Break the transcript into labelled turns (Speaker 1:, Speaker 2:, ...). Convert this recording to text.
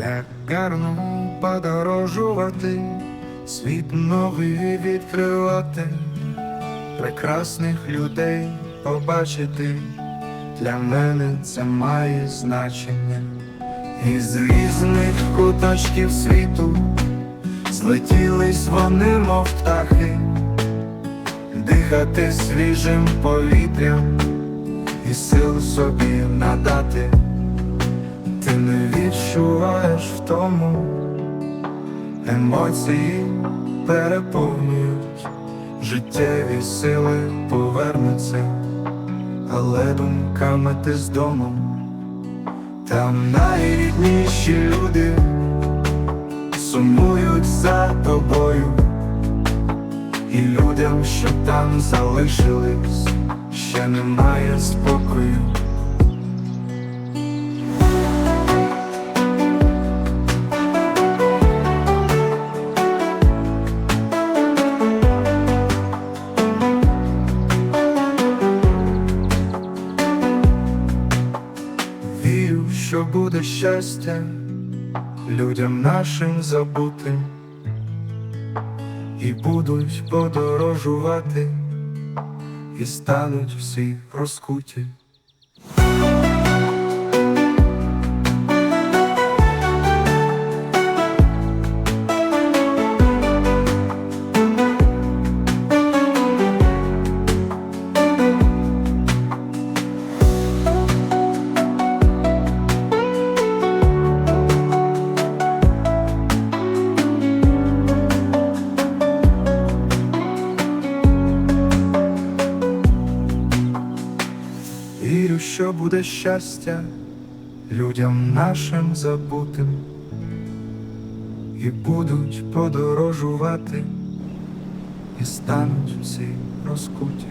Speaker 1: як гарно подорожувати, світ новий відкривати, прекрасних людей побачити, для мене це має значення. Із різних куточків світу злетілись вони, мов птахи, дихати свіжим повітрям і сил собі надати. Ти не відчуваєш втому, емоції переповнюють, життєві сили повернуться, але думками ти з домом. Там найрідніші люди сумують за тобою, і людям, що там залишились, ще немає спокою. Що буде щастя людям нашим забутим, і будуть подорожувати, і стануть всі розкуті. Вірю, що буде щастя людям нашим забутим, і будуть подорожувати, і стануть всі розкуті.